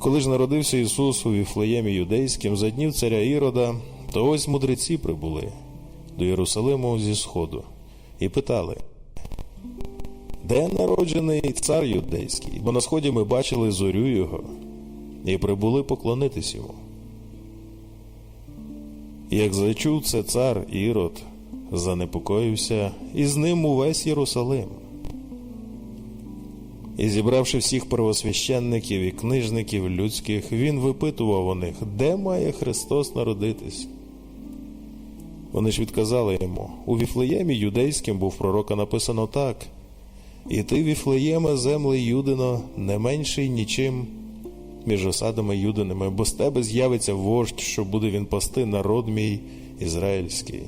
Коли ж народився Ісус у Віфлеємі юдейським за днів царя Ірода, то ось мудреці прибули до Єрусалиму зі сходу і питали, де народжений цар юдейський? Бо на сході ми бачили зорю його і прибули поклонитись йому. Як зачув це цар Ірод, занепокоївся, і з ним увесь Єрусалим. І зібравши всіх первосвященників і книжників людських, він випитував у них, де має Христос народитись. Вони ж відказали йому у Віфлеємі юдейським був пророка написано так: І ти, Віфлеєме, земле Юдино, не менший нічим між осадами юдиними, бо з тебе з'явиться вождь, що буде він пасти народ мій ізраїльський.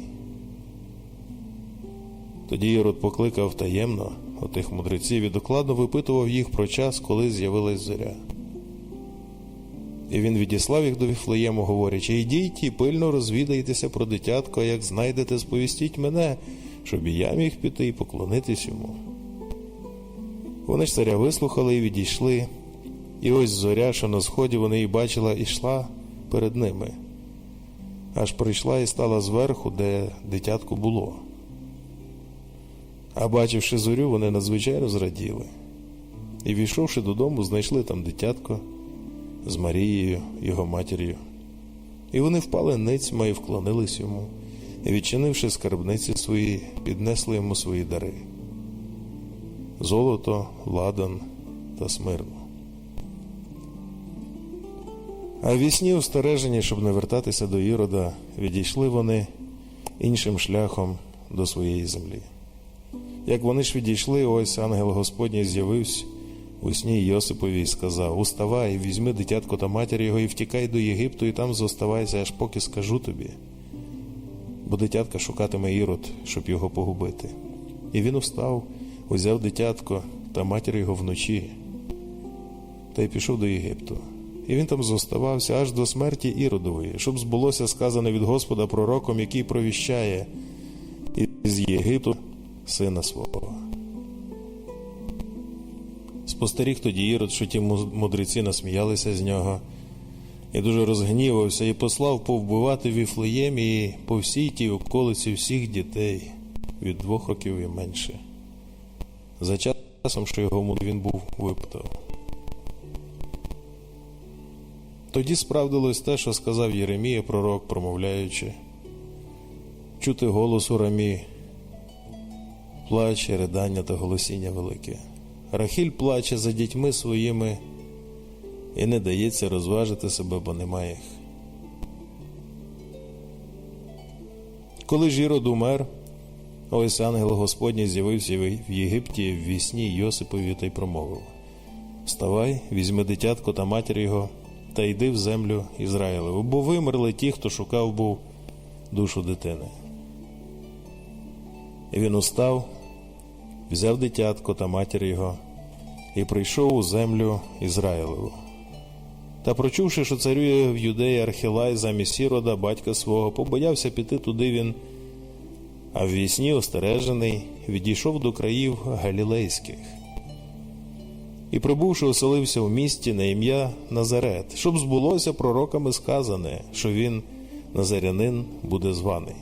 Тоді Ірод покликав таємно отих мудреців і докладно випитував їх про час, коли з'явилась зоря. І він відіслав їх до Віфлеєму, говорячи: Йдіть і пильно розвідайтеся про дитятко, як знайдете, сповістіть мене, щоб і я міг піти і поклонитись йому. Вони ж царя вислухали і відійшли, і ось зоря, що на сході вони її бачила, ішла перед ними, аж прийшла і стала зверху, де дитятко було. А бачивши зорю, вони надзвичайно зраділи. І, війшовши додому, знайшли там дитятко з Марією, його матір'ю. І вони впали ницьма і вклонились йому, і, відчинивши скарбниці свої, піднесли йому свої дари золото, ладан та смирну. А в вісні устережені, щоб не вертатися до Ірода, відійшли вони іншим шляхом до своєї землі. Як вони ж відійшли, ось ангел Господній з'явився у сні Йосипові і сказав: Уставай, візьми дитятко та матір його і втікай до Єгипту, і там зоставайся, аж поки скажу тобі. Бо дитятка шукатиме Ірод, щоб його погубити. І він устав, узяв дитятко та матір його вночі, та й пішов до Єгипту. І він там зоставався аж до смерті Іродової, щоб збулося сказане від Господа пророком, який провіщає із Єгипту сина свого. Спостеріг тоді Ірод, що ті мудреці насміялися з нього, і дуже розгнівався і послав повбивати в Віфлеємі по всій тій околиці всіх дітей від двох років і менше. За часом, що його він був випитав. Тоді справдилось те, що сказав Єремія, пророк, промовляючи, чути голос у рамі, плач, ридання та голосіння велике. Рахіль плаче за дітьми своїми і не дається розважити себе, бо немає їх. Коли ж Ірод умер, ось ангел Господній з'явився в Єгипті в вісні Йосипові та й промовив Вставай, візьми дитятко та матір його, та йди в землю Ізраїлеву, бо вимерли ті, хто шукав був душу дитини. Він устав, взяв дитятко та матір його, і прийшов у землю Ізраїлеву. Та, прочувши, що царює в юдеї Архилай замість Ірода, батька свого, побоявся піти туди він, а в вісні остережений відійшов до країв галілейських. І, прибувши, оселився в місті на ім'я Назарет, щоб збулося пророками сказане, що він, назарянин, буде званий.